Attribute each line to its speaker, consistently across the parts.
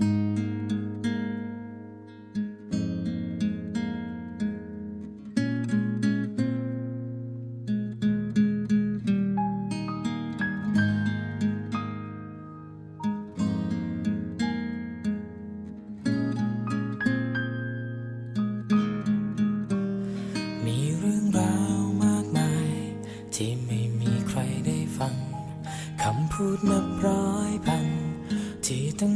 Speaker 1: มี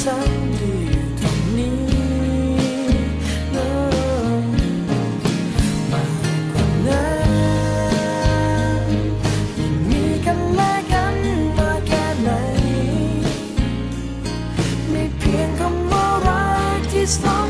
Speaker 1: คนที่แสนดีอยู่ตรงนี้มากกว่านั้นยังมีกันและกันมาแค่ไหนไม่เพียงคำว่ารักที่สอง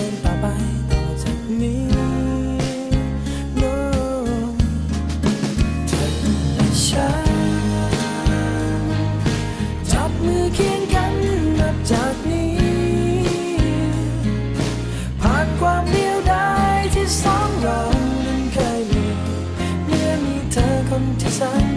Speaker 1: น เธ